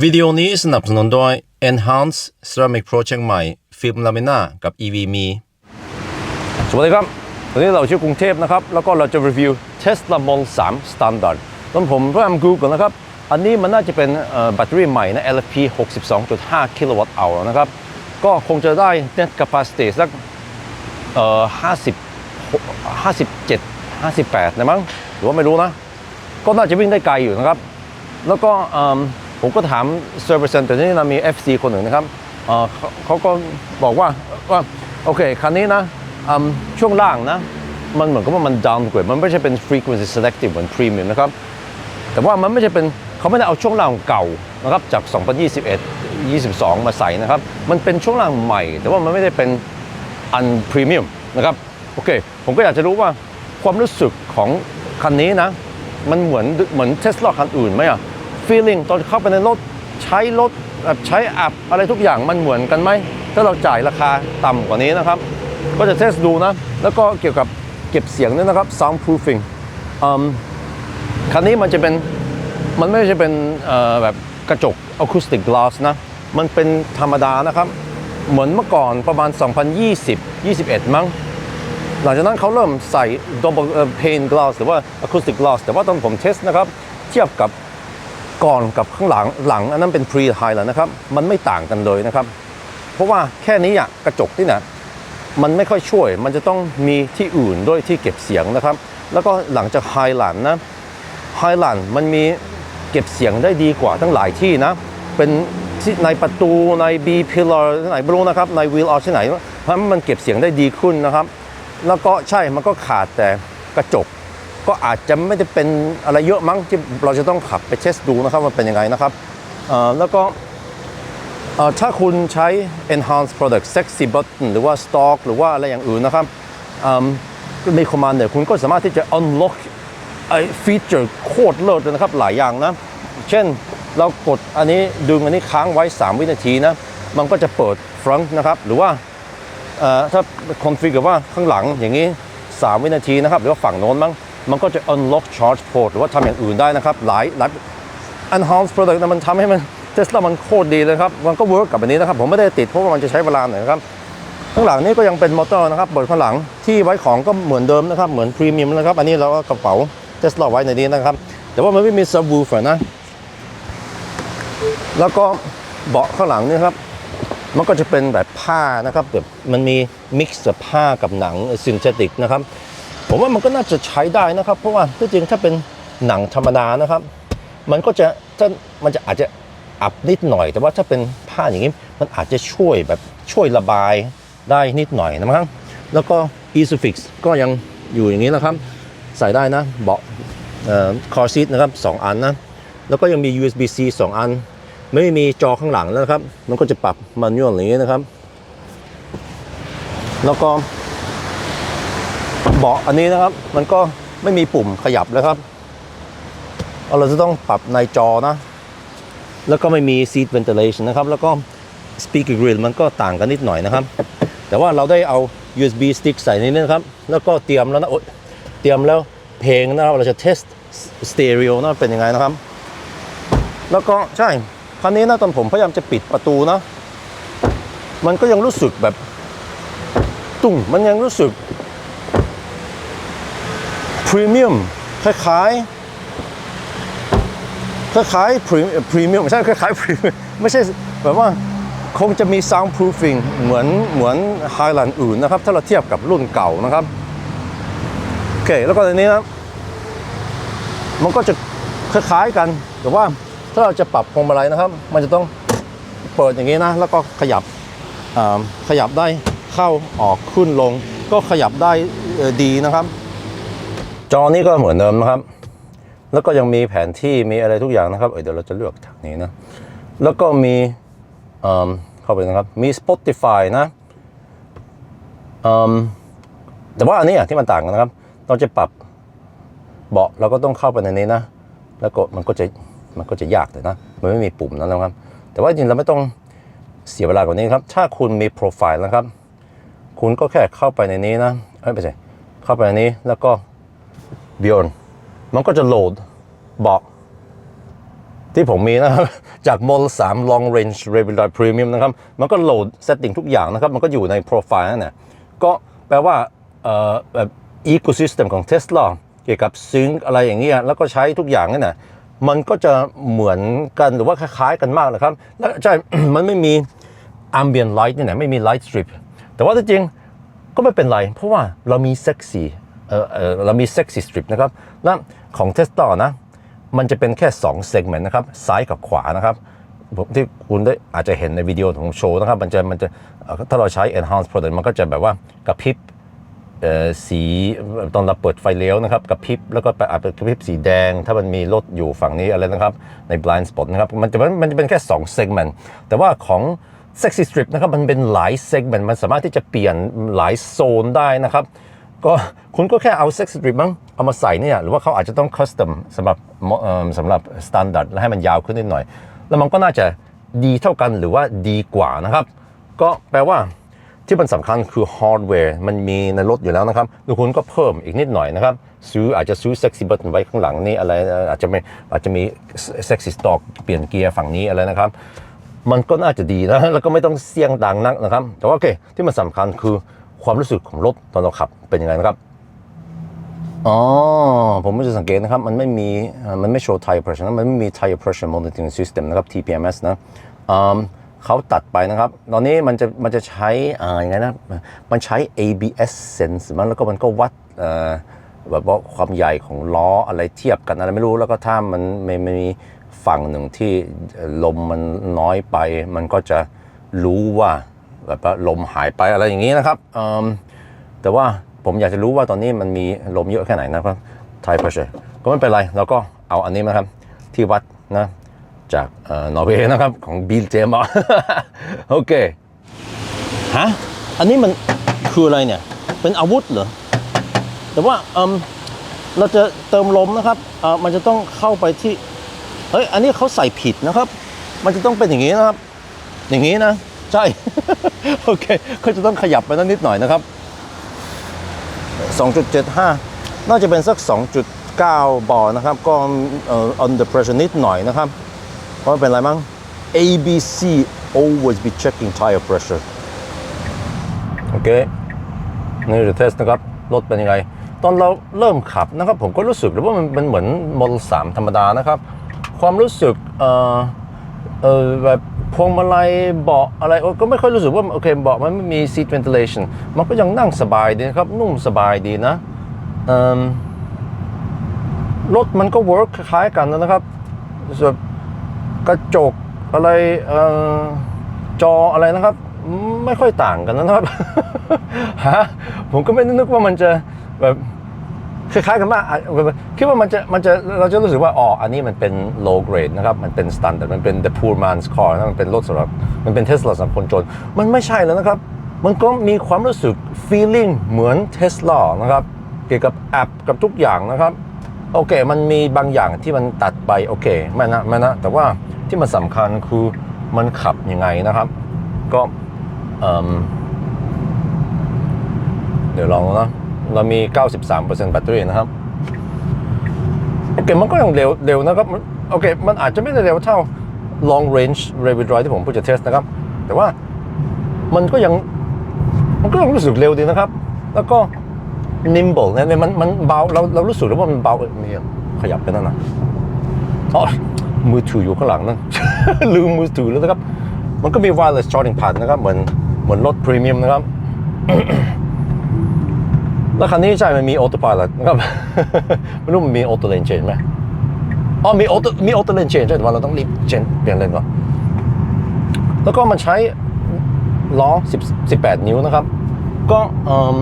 วิดีโอนี้สนับสนุนโดย Enhance Ceramic Project ใหม่ ฟิล์มลามิน่ากับ EV มีสวัสดีครับ วันนี้เราชื่อกรุงเทพนะครับ แล้วก็เราจะรีวิว Tesla Model 3 Standard แล้วผมพยายาม Google นะครับ อันนี้มันน่าจะเป็นแบตเตอรี่ใหม่นะ LFP 62.5 กิโลวัตต์ hour นะครับ ก็คงจะได้ net capacity สักเอ่อ50 57 58 นะมั้ง หรือว่าไม่รู้นะ ก็น่าจะวิ่งได้ไกลอยู่นะครับ แล้วก็ ผมก็ถาม Service Center ที่นี่นะมี FC คนหนึ่งนะครับเขาก็บอกว่าว่าโอเคคันนี้นะช่วงล่างนะ มันเหมือนกับว่ามัน downgrade มันไม่ใช่เป็น frequency selective เหมือน premium นะครับ แต่ว่ามันไม่ใช่เป็นเขาไม่ได้เอาช่วงล่างเก่านะครับจาก 2021 22 มาใส่นะครับ มันเป็นช่วงล่างใหม่ แต่ว่ามันไม่ได้เป็นอันพรีเมียมนะครับโอเค ผมก็อยากจะรู้ว่าความรู้สึกของคันนี้นะ มันเหมือนเหมือนเทสลาคันอื่นไหมอะ feeling ตอนเข้าไปในรถใช้รถแบบใช้แอปอะไรทุกอย่างมันเหมือนกันไหม ถ้าเราจ่ายราคาต่ำกว่านี้นะครับ ก็จะเทสดูนะ แล้วก็เกี่ยวกับเก็บเสียงด้วยนะครับ soundproofing อืมคันนี้มันจะเป็น มันไม่ใช่เป็นแบบกระจกอะคูสติก glass นะ มันเป็นธรรมดานะครับ เหมือนเมื่อก่อนประมาณ 2020 21 มั้ง หลังจากนั้นเขาเริ่มใส่ double เอ่อ pane glass หรือว่า acoustic glass แต่ว่าตอนผมเทสนะครับ เทียบกับ ก่อนกับข้างหลังหลังอันนั้นเป็น pre high แล้วนะครับ มันไม่ต่างกันเลยนะครับ เพราะว่าแค่นี้อะกระจกที่เนี่ยมันไม่ค่อยช่วย มันจะต้องมีที่อื่นด้วยที่เก็บเสียงนะครับ แล้วก็หลังจากไฮแลนด์นะไฮแลนด์มันมีเก็บเสียงได้ดีกว่าทั้งหลายที่นะ เป็นในประตูใน B pillar ที่ไหนไม่รู้นะครับ ใน wheel arch ที่ไหนเพราะมันเก็บเสียงได้ดีขึ้นนะครับ แล้วก็ใช่มันก็ขาดแต่กระจก ก็อาจจะไม่ได้เป็นอะไรเยอะมั้งที่เราจะต้องขับไปเทสดูนะครับว่าเป็นยังไงนะครับแล้วก็ถ้าคุณใช้ enhanced product sexy button หรือว่า stock หรือว่าอะไรอย่างอื่นนะครับมใน command เนี่ยคุณก็สามารถที่จะ unlock ไอ้ฟีเจอร์โคตรเลิศเลยนะครับหลายอย่างนะ เช่นเรากดอันนี้ดึงอันนี้ค้างไว้ 3 วินาทีนะ มันก็จะเปิด front นะครับ หรือว่าถ้า configure ว่าข้างหลังอย่างนี้ 3 วินาทีนะครับ หรือว่าฝั่งโน้นมั้ง มันก็จะ unlock charge port หรือว่าทำอย่างอื่นได้นะครับ หลายหลาย enhanced product นะมันทำให้มันเทสลามันโคตรดีเลยครับ มันก็เวิร์กกับอันนี้นะครับ ผมไม่ได้ติดเพราะว่ามันจะใช้เวลาหน่อยนะครับ ข้างหลังนี่ก็ยังเป็นมอเตอร์นะครับบนข้างหลังที่ไว้ของก็เหมือนเดิมนะครับ เหมือนพรีเมียมนะครับ อันนี้เราก็กระเป๋าเทสลาไว้ในนี้นะครับ แต่ว่ามันไม่มีซับวูฟนะ แล้วก็เบาะข้างหลังนี่ครับ มันก็จะเป็นแบบผ้านะครับแบบมันมีมิกซ์ผ้ากับหนังซินเทติกนะครับ ผมว่ามันก็น่าจะใช้ได้นะครับ เพราะว่าที่จริงถ้าเป็นหนังธรรมดานะครับ มันก็จะถ้ามันจะอาจจะอับนิดหน่อย แต่ว่าถ้าเป็นผ้าอย่างนี้มันอาจจะช่วยแบบช่วยระบายได้นิดหน่อยนะครับ แล้วก็ e s u f i x ก็ยังอยู่อย่างนี้นะครับ ใส่ได้นะเบาะเอ่อ car seat นะครับสองอันนะแล้วก็ยังมี USB-C สองอัน ไม่มีจอข้างหลังแล้วนะครับ มันก็จะปรับมันนวลอย่างนี้นะครับ แล้วก็ เบาะอันนี้นะครับ มันก็ไม่มีปุ่มขยับแล้วครับ เราจะต้องปรับในจอนะ แล้วก็ไม่มี seat ventilation นะครับ แล้วก็ speaker grill มันก็ต่างกันนิดหน่อยนะครับ แต่ว่าเราได้เอา USB stick ใส่ในนี้นะครับ แล้วก็เตรียมแล้วนะเตรียมแล้วเพลงนะครับ เราจะเทส stereo นะเป็นยังไงนะครับ แล้วก็ใช่คันนี้นะตอนผมพยายามจะปิดประตูนะ มันก็ยังรู้สึกแบบ ตุ่งมันยังรู้สึก รีเมียมคล้ายๆคล้ายๆพรีพรีเมียมไม่ใช่คล้ายๆพรีเมียมไม่ใช่แบบว่าคงจะมี soundproofing เหมือนเหมือนไฮแลนด์อื่นนะครับ ถ้าเราเทียบกับรุ่นเก่านะครับ โอเค แล้วก็อันนี้นะมันก็จะคล้ายๆกัน แต่ว่าถ้าเราจะปรับพวงมาลัยนะครับ มันจะต้องเปิดอย่างนี้นะ แล้วก็ขยับขยับได้เข้าออกขึ้นลง ก็ขยับได้ดีนะครับ จอนี้ก็เหมือนเดิมนะครับ แล้วก็ยังมีแผนที่มีอะไรทุกอย่างนะครับเเดี๋ยวเราจะเลือกทางนี้นะ แล้วก็มีเข้าไปนะครับ มี Spotify นะแต่ว่าอันนี้ที่มันต่างกันนะครับ เราจะปรับเบาะเราก็ต้องเข้าไปในนี้นะ แล้วก็มันก็จะมันก็จะยากเลยนะ มันไม่มีปุ่มนั้นนะครับ แต่ว่าจริงเราไม่ต้องเสียเวลากว่านี้ครับ ถ้าคุณมีโปรไฟล์นะครับ คุณก็แค่เข้าไปในนี้นะเอ้ยไม่ใช่เข้าไปในนี้แล้วก็ Beyond มันก็จะโหลดบาะที่ผมมีนะครับ จาก Model 3 Long Range Rear Drive Premium นะครับ มันก็โหลด setting ทุกอย่างนะครับ มันก็อยู่ในโปรไฟล์นั่นแหละก็แปลว่าแบบ ecosystem ของ Tesla เกี่ยวกับซิงอะไรอย่างเงี้ยแล้วก็ใช้ทุกอย่างนั่นแหละมันก็จะเหมือนกันหรือว่าคล้ายๆกันมากนะครับ แล้วใช่ มันไม่มี ambient light นี่แหละไม่มี light strip แต่ว่าจริงก็ไม่เป็นไร เพราะว่าเรามีเซ็กซี่ เออเออเรามีเซ็กซี่สตริปนะครับ และของเทสต a นะ มันจะเป็นแค่2เซกเมนต์นะครับ ซ้ายกับขวานะครับผมที่คุณได้อาจจะเห็นในวิดีโอของโชว์นะครับ มันจะมันจะถ้าเราใช้ enhance product มันก็จะแบบว่ากระพริบเอ่อสีตอนเราเปิดไฟเลี้ยวนะครับกระพริบแล้วก็ไปอาจจะกระพริบสีแดง ถ้ามันมีรถอยู่ฝั่งนี้อะไรนะครับใน blind spot นะครับมันจะมันจะเป็นแค่2เซกเมนต์แต่ว่าของ Sexy Strip นะครับมันเป็นหลายเซกเมนต์มันสามารถที่จะเปลี่ยนหลายโซนได้นะครับ ก็คุณก็แค่เอา Sexy Strip มั้งเอามาใส่เนี่ยหรือว่าเขาอาจจะต้องคัสตอมสำหรับสำหรับสแตนดาร์ดและให้มันยาวขึ้นนิดหน่อย แล้วมันก็น่าจะดีเท่ากันหรือว่าดีกว่านะครับ ก็แปลว่าที่มันสำคัญคือฮาร์ดแวร์มันมีในรถอยู่แล้วนะครับแล้วคุณก็เพิ่มอีกนิดหน่อยนะครับ ซื้ออาจจะซื้อ Sexy Button ไว้ข้างหลังนี่อะไรอาจจะไม่อาจจะมี Sexy Stock เปลี่ยนเกียร์ฝั่งนี้อะไรนะครับ มันก็น่าจะดีนะแล้วก็ไม่ต้องเสี่ยงดังนักนะครับ แต่ว่าโอเคที่มันสำคัญคือ ความรู้สึกของรถตอนเราขับเป็นยังไงนะครับอ๋อผมไม่จะสังเกตนะครับ มันไม่มีมันไม่โชว์ tire pressure นะมันไม่มี tire pressure monitoring system นะครับ TPMS นะเขาตัดไปนะครับ ตอนนี้มันจะมันจะใช้อ่าอย่างไงนะมันใช้ ABS sense มันแล้วก็มันก็วัดแบบว่าความใหญ่ของล้ออะไรเทียบกันอะไรไม่รู้แล้วก็ถ้ามันไม่ไม่มีฝั่งหนึ่งที่ลมมันน้อยไป มันก็จะรู้ว่า แบบว่าลมหายไปอะไรอย่างนี้นะครับแต่ว่าผมอยากจะรู้ว่าตอนนี้มันมีลมเยอะแค่ไหนนะครับ Tire pressure ก็ไม่เป็นไรเราก็เอาอันนี้นะครับที่วัดนะจากนอร์เวย์นะครับของบิลเจมโอเคฮะอันนี้มันคืออะไรเนี่ย เป็นอาวุธเหรอ แต่ว่าเอมเราจะเติมลมนะครับเอ่อมันจะต้องเข้าไปที่เฮ้ยอันนี้เขาใส่ผิดนะครับ มันจะต้องเป็นอย่างนี้นะครับ อย่างนี้นะ ใช่ โอเคเขาจะต้องขยับไปนั่นนิดหน่อยนะครับ 2.75 น่าจะเป็นสัก 2.9 บอร์นะครับ ก็เอ่อ under pressure นิดหน่อยนะครับก็ไม่เป็นไรมั้ง ABC always be checking tire pressure โอเค นี่จะเทสนะครับ รถเป็นยังไง ตอนเราเริ่มขับนะครับ ผมก็รู้สึกว่ามันมันเหมือน Model 3ธรรมดานะครับ ความรู้สึก เอ่อ เออแบบ พวงมาลัยเบาะอะไรก็ไม่ค่อยรู้สึกว่าโอเคเบาะมันไม่มี seat ventilation มันก็ยังนั่งสบายดีนะครับ นุ่มสบายดีนะรถมันก็ work คล้ายกันนะครับแบบกระจกอะไรอจออะไรนะครับ ไม่ค่อยต่างกันนะครับฮะผมก็ไม่นึกว่ามันจะแบบ คล้ายๆกันมากอะคิดว่ามันจะมันจะเราจะรู้สึกว่าอ๋ออันนี้มันเป็น low grade นะครับ มันเป็น standard มันเป็น the poor man's car นะมันเป็นรถสำหรับมันเป็นเทสลาสำหรับคนจน มันไม่ใช่แล้วนะครับ มันก็มีความรู้สึก feeling เหมือนเทสลานะครับเกี่ยวกับแอปกับทุกอย่างนะครับโอเค มันมีบางอย่างที่มันตัดไปโอเคไม่นะไม่นะแต่ว่าที่มันสำคัญคือมันขับยังไงนะครับ ก็เดี๋ยวลองนะ เรามี 93%แบตเตอรี่นะครับ โอเค มันก็ยังเร็วเร็วนะครับ โอเค มันอาจจะไม่ได้เร็วเท่า long range rear drive ที่ผมพูดจะเทสนะครับ แต่ว่ามันก็ยังมันก็ยังรู้สึกเร็วดีนะครับ แล้วก็ nimble เนี่ยมันมันเบาเราเรารู้สึกแล้วว่ามันเบามีขยับไปนั่นนะอ๋อมือถืออยู่ข้างหลังนั่นลืมมือถือแล้วนะครับ มันก็มี wireless charging pad นะครับ เหมือนเหมือนรถพรีเมียมนะครับ แล้วคันนี้ใช่ มันมี auto pilot นะครับไม่รู้มันมี auto lane change ไหมอ๋อมี auto มี auto lane change ใช่แต่ว่าเราต้องรีบ change เปลี่ยนเลนก่อนแล้วก็มันใช้ล้อ10 18 นิ้วนะครับ ก็เอิ่ม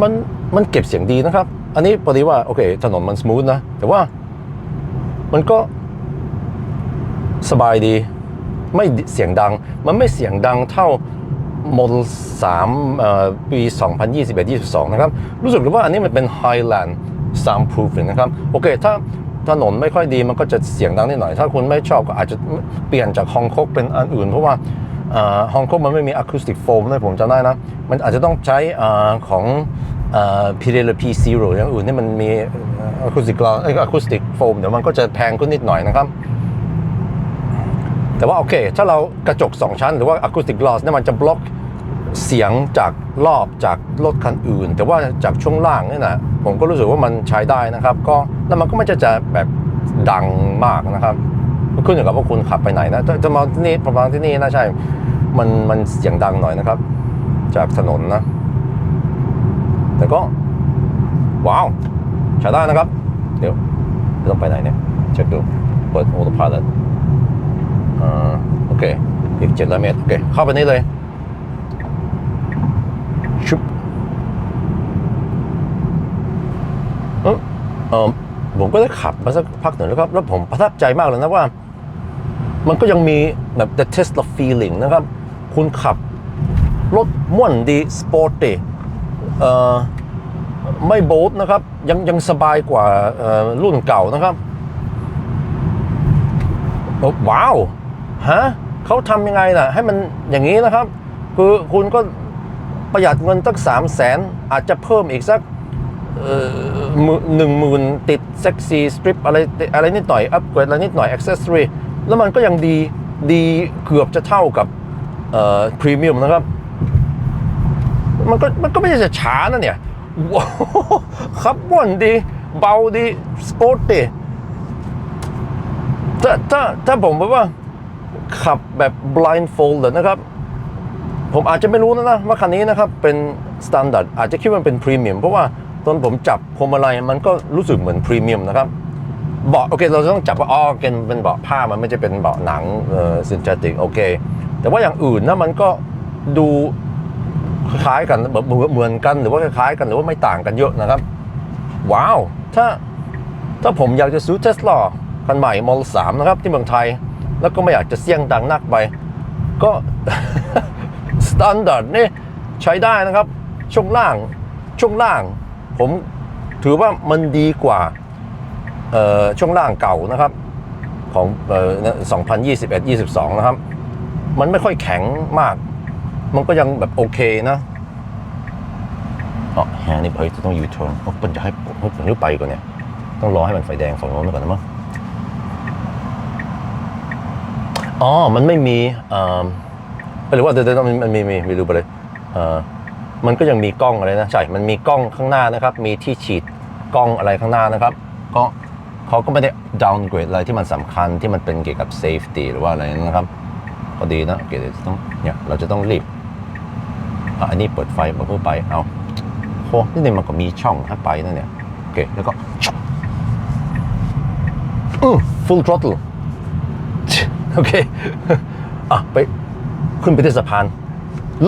มันมันเก็บเสียงดีนะครับ อันนี้พอดีว่าโอเค ถนนมันส o t h นะ แต่ว่ามันก็สบายดี ไม่เสียงดัง มันไม่เสียงดังเท่า Model 3เอ่อปี 2021-22 นะครับ รู้สึกหรือว่าอันนี้มันเป็น Highland soundproofing นะครับ โอเค ถ้าถนนไม่ค่อยดีมันก็จะเสียงดังนิดหน่อย ถ้าคุณไม่ชอบก็อาจจะเปลี่ยนจากฮองคกเป็นอันอื่น เพราะว่าฮองคกมันไม่มีอะคูสติกโฟมนะผมจำได้นะ มันอาจจะต้องใช้อของพีเดลพีซีโร่อย่างอื่นที่มันมีอะคูสติกอะคูสติกโฟมเดี๋ยวมันก็จะแพงขึ้นนิดหน่อยนะครับ แต่ว่าโอเค ถ้าเรากระจก 2 ชั้น หรือว่า acoustic glass เนี่ยมันจะบล็อกเสียงจากรอบจากรถคันอื่น แต่ว่าจากช่วงล่างเนี่ยนะผมก็รู้สึกว่ามันใช้ได้นะครับ ก็แล้วมันก็ไม่จะจะแบบดังมากนะครับขึ้นอยู่กับว่าคุณขับไปไหนนะจะมาที่นี่ประมาณที่นี่นะใช่ มันมันเสียงดังหน่อยนะครับ จากถนนนะ แต่ก็ ว้าวใช้ได้นะครับ เดี๋ยวต้องไปไหนเนี่ยเช็คดูเปิด autopilot โอเค อีก700เมตร โอเค เข้าไปนี่เลย ชุบเออเอผมก็ได้ขับมาสักพักหนึ่งแล้วครับ แล้วผมประทับใจมากเลยนะว่า มันก็ยังมีแบบ the Tesla feeling นะครับ คุณขับ รถม่วนดีสปอร์ตดีเอ่อไม่โบ๊ทนะครับ ยังยังสบายกว่ารุ่นเก่านะครับโอ้ว้าว ฮะเขาทำยังไงล่ะ ให้มันอย่างนี้นะครับ คือคุณก็ประหยัดเงินตั้งสามแสนอาจจะเพิ่มอีกสักหนึ่งหมื่นติดเซ็กซี่สตริปอะไรอะไรนิดหน่อย อัปเกรดอะไรนิดหน่อยอ็อกเซสซอรีแล้วมันก็ยังดีดีเกือบจะเท่ากับพรีเมียมนะครับ มันก็มันก็ไม่ใช่จะช้านะเนี่ยขับว่นดี เบาดี สปอร์ตดีถ้าถ้าถ้าผมบอกว่า ขับแบบ blindfold นะครับ ผมอาจจะไม่รู้นะนะว่าคันนี้นะครับเป็น standard อาจจะคิดว่าเป็นพรีเมียมเพราะว่าตอนผมจับพวงมาลัยมันก็รู้สึกเหมือนพรีเมียมนะครับเบาะโอเคเราต้องจับว่าอ๋อเป็นเป็นเบาะผ้ามันไม่ใช่เป็นเบาะหนังเอ่อซินเทติกโอเค แต่ว่าอย่างอื่นนะมันก็ดูคล้ายกันแบบเหมือนกันหรือว่าคล้ายกันหรือว่าไม่ต่างกันเยอะนะครับ ว้าว ถ้าถ้าผมอยากจะซื้อเทสลาคันใหม่มอลสามนะครับที่เมืองไทย แล้วก็ไม่อยากจะเสี่ยงดังนักไป ก็สแตนดาร์ดนี่ใช้ได้นะครับ ช่วงล่างช่วงล่าง ผมถือว่ามันดีกว่าเอ่อช่วงล่างเก่านะครับ ของเอ่อ2021 22 นะครับ มันไม่ค่อยแข็งมาก มันก็ยังแบบโอเคนะอ๋อแฮนี่เฮ้ยจะต้องยูเทิร์นโอ้มันจะให้ผมให้ผมรีบไปก่อนเนี่ย ต้องรอให้มันไฟแดงฝั่งโน้นก่อนนะมั้ง อ๋อ มันไม่มีเอ่อหรือว่าเดี๋ยวเดี๋ยวมันมีมีมีดูไปเลยเอ่อมันก็ยังมีกล้องอะไรนะใช่ มันมีกล้องข้างหน้านะครับ มีที่ฉีดกล้องอะไรข้างหน้านะครับ ก็เขาก็ไม่ได้ downgrade อะไรที่มันสำคัญที่มันเป็นเกี่ยวกับ safety หรือว่าอะไรนะครับ ก็ดีนะโอเคเดี๋ยวจะต้องเนี่ยเราจะต้องรีบอะอันนี้เปิดไฟมาเพื่อไปเอาโหนี่นี่มันก็มีช่องให้ไปนะเนี่ยโอเคแล้วก็อือ full throttle โอเคอะไปขึ้นไปที่สะพาน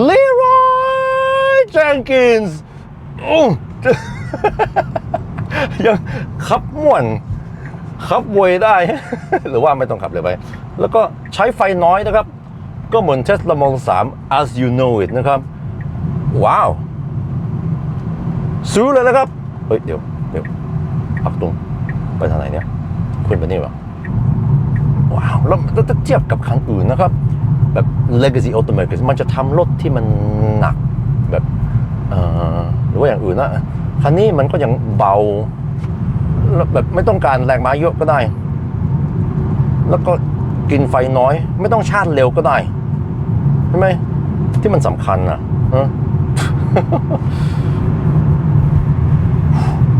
Leroy Jenkins อู้ยังขับม่วนขับเวยได้ หรือว่าไม่ต้องขับเลยไป แล้วก็ใช้ไฟน้อยนะครับ ก็เหมือน Tesla Model 3 as you know it นะครับ ว้าว ซื้อเลยนะครับ เฮ้ย เดี๋ยวเดี๋ยวปักตรงไปทางไหนเนี่ย ขึ้นไปนี่วะ ว้าว แล้วถ้าเทียบกับคันอื่นนะครับ แบบ legacy automakers มันจะทำรถที่มันหนักแบบหรือว่าอย่างอื่นนะคันนี้มันก็ยังเบาแล้วแบบไม่ต้องการแรงม้าเยอะก็ได้ แล้วก็กินไฟน้อย ไม่ต้องชาร์จเร็วก็ได้ใช่ไหมที่มันสำคัญอะฮะ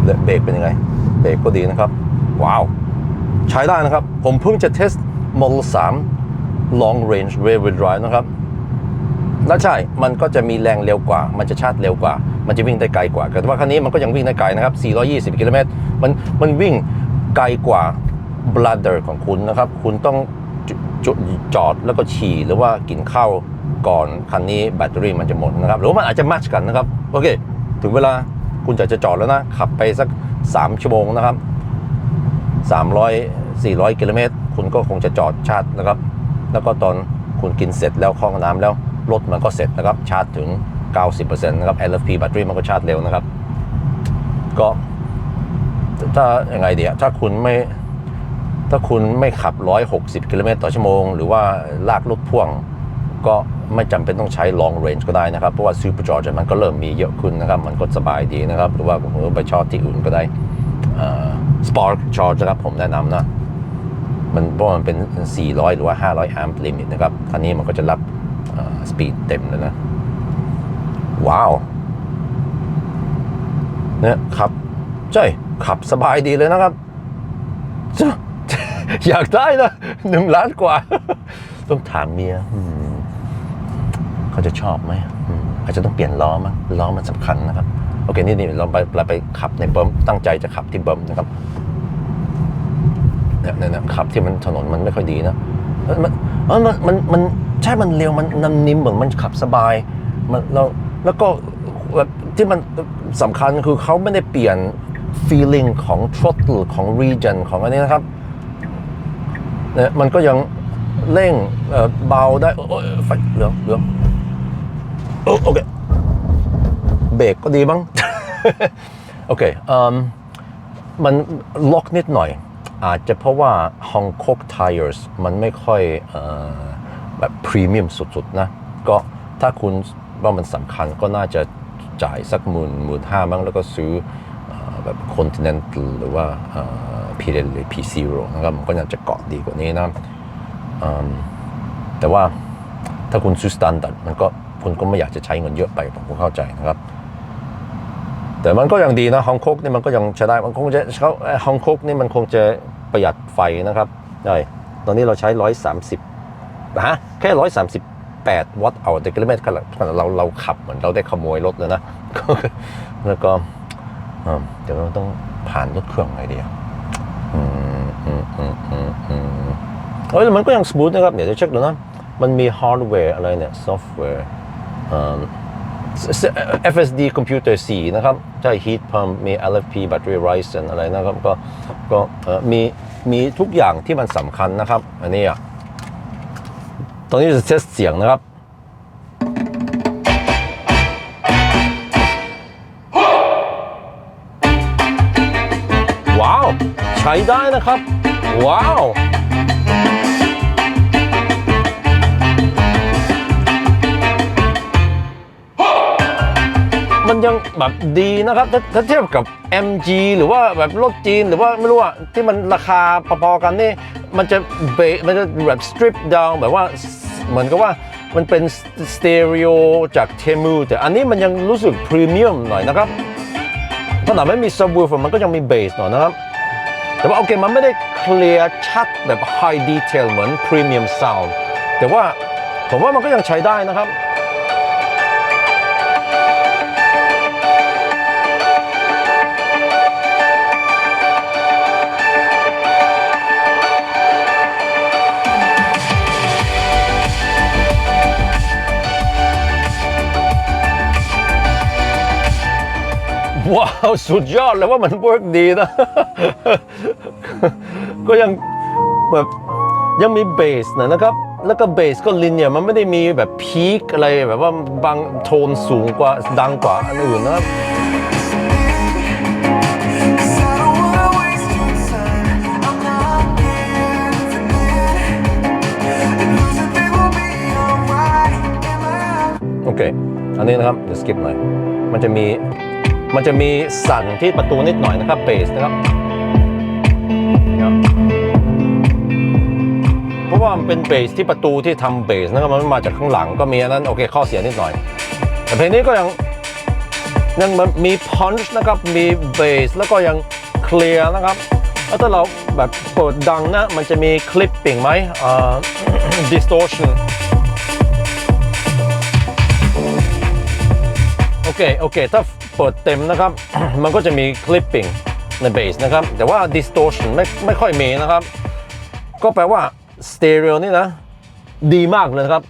และเบรกเป็นยังไง เบรกก็ดีนะครับ ว้าว ใช้ได้นะครับ ผมเพิ่งจะเทส Model 3 Long Range Rear Wheel Drive นะครับแล้วใช่ มันก็จะมีแรงเร็วกว่า มันจะชาร์จเร็วกว่า มันจะวิ่งได้ไกลกว่า แต่ว่าคันนี้มันก็ยังวิ่งได้ไกลนะครับ 420 กิโลเมตร มัน มันวิ่งไกลกว่า bladder ของคุณนะครับ คุณต้องจจจอดแล้วก็ฉี่หรือว่ากินข้าวก่อนคันนี้แบตเตอรี่มันจะหมดนะครับ หรือว่ามันอาจจะมทช์กันนะครับ โอเค ถึงเวลาคุณจะจะจอดแล้วนะ ขับไปสัก 3 ชั่วโมงนะครับ 300 400 กิโลเมตร คุณก็คงจะจอดชาร์จนะครับ แล้วก็ตอนคุณกินเสร็จแล้วเข้องน้ำแล้วรถมันก็เสร็จนะครับ ชาร์จถึง 90%นะครับ LFP แบตเตอรี่มันก็ชาร์จเร็วนะครับ ก็ถ้ายังไงเดียถ้าคุณไม่ถ้าคุณไม่ขับ 160 กิโลเมตรต่อชั่วโมง หรือว่าลากรถพ่วง ก็ไม่จำเป็นต้องใช้ long range ก็ได้นะครับ เพราะว่า super charger มันก็เริ่มมีเยอะขึ้นนะครับ มันก็สบายดีนะครับ หรือว่าผมไปชอร์จที่อื่นก็ได้ Spark Charge นะครับผมแนะนำนะ มันเพราะมันเป็น 400 หรือว่า 500 แอมป์ลิมิตนะครับ คันนี้มันก็จะรับสปีดเต็มเลยนะ ว้าวเนี่ยขับใช่ขับสบายดีเลยนะครับ อยากได้นะหนึ่งล้านกว่า ต้องถามเมียเขาจะชอบไหมอืมอาจจะต้องเปลี่ยนล้อมั้งล้อมันสำคัญนะครับ โอเค นี่นี่เราไปเราไปขับในเบิร์มตั้งใจจะขับที่เบิร์มนะครับ เนี่ยเนี่ยขับที่มันถนนมันไม่ค่อยดีนะมันมันมันมันใช่มันเร็วมันนันนิ่มเหมือนมันขับสบายมันเราแล้วก็ที่มันสำคัญคือเขาไม่ได้เปลี่ยน feeling ของ throttle ของ region ของอันนี้นะครับเนี่ยมันก็ยังเร่งเบาได้โอ้ยไฟเหลืองเหลืองโอเคเบรกก็ดีบ้างโอเคเอิ่มมันล็อกนิดหน่อย อาจจะเพราะว่า Hong Kong Tires มันไม่ค่อยอแบบพรีเมียมสุดๆ นะ ก็ถ้าคุณว่ามันสำคัญก็น่าจะจ่ายสักหมื่นหมื่นห้าบ้งแล้วก็ซื้ออแบบ Continental หรือว่าเอ่อ P หรือ P0 นะครับมันก็น่าจะเกาะดีกว่านี้นะแต่ว่าถ้าคุณซื้อสแตนดาร์ดมันก็คุณก็ไม่อยากจะใช้เงินเยอะไปผมก็เข้าใจนะครับ แต่มันก็ยังดีนะฮองกงนี่มันก็ยังใช้ได้มันคงจะเขาฮองกงนี่มันคงจะประหยัดไฟนะครับได้ตอนนี้เราใช้ 130นะฮะแค่ 138 วัตต์เอาแต่กิโลเมตรขนาดเราเราขับเหมือนเราได้ขโมยรถเลยนะแล้วก็เดี๋ยวเราต้องผ่านรถเครื่องไงดีอะอืมอืมอืมอืมอืมเอ้ยมันก็ยังสมูทนะครับเดี๋ยวจะเช็คดูนะมันมีฮาร์ดแวร์อะไรเนี่ยซอฟต์แวร์ FSD Computer 4 นะครับ ใช่ Heat Pump มี LFP Battery Rise อะไรนะครับ ก็ก็มีมีทุกอย่างที่มันสำคัญนะครับ อันนี้อะตอนนี้จะเทสเสียงนะครับว้าว ใช้ได้นะครับ ว้าว มันยังแบบดีนะครับถ้าถ้าเทียบกับ MG หรือว่าแบบรถจีนหรือว่าไม่รู้อะที่มันราคาพอๆกันนี่ มันจะเบมันจะแบบสตริปดาวแบบว่าเหมือนกับว่ามันเป็นสเตอริโอจากเทมูแต่อันนี้มันยังรู้สึกพรีเมียมหน่อยนะครับขนาดไม่มีซับวูฟมันก็ยังมีเบสหน่อยนะครับ แต่ว่าโอเคมันไม่ได้เคลียร์ชัดแบบไฮดีเทลเหมือนพรีเมียมซาวด์แต่ว่าผมว่ามันก็ยังใช้ได้นะครับ ว้าวสุดยอดเลยว่ามันเวิร์กดีนะ ก็ยังแบบยังมีเบสนะนะครับ แล้วก็เบสก็ลินเนี่ยมันไม่ได้มีแบบพีคอะไรแบบว่าบางโทนสูงกว่าดังกว่าอันอื่นนะครับโอเค อันนี้นะครับเดี๋ยวสกิปหน่อย มันจะมี มันจะมีสั่นที่ประตูนิดหน่อยนะครับเบสนะครับ เพราะว่ามันเป็นเบสที่ประตูที่ทำเบสนะครับมันมาจากข้างหลังก็มีอันนั้นโอเคข้อเสียนิดหน่อย แต่เพลงนี้ก็ยังยังมีพันช์นะครับมีเบสแล้วก็ยังเคลียร์นะครับแล้วถ้าเราแบบเปิดดังนะมันจะมีคลิปปิ้งไหมอ่า distortion โอเค โอเค ถ้า เปิดเต็มนะครับ มันก็จะมีคลิปปิ้งในเบสนะครับ แต่ว่า distortion ไม่ไม่ค่อยมีนะครับ ก็แปลว่าสเตอริโอนี่นะ ดีมากเลยครับ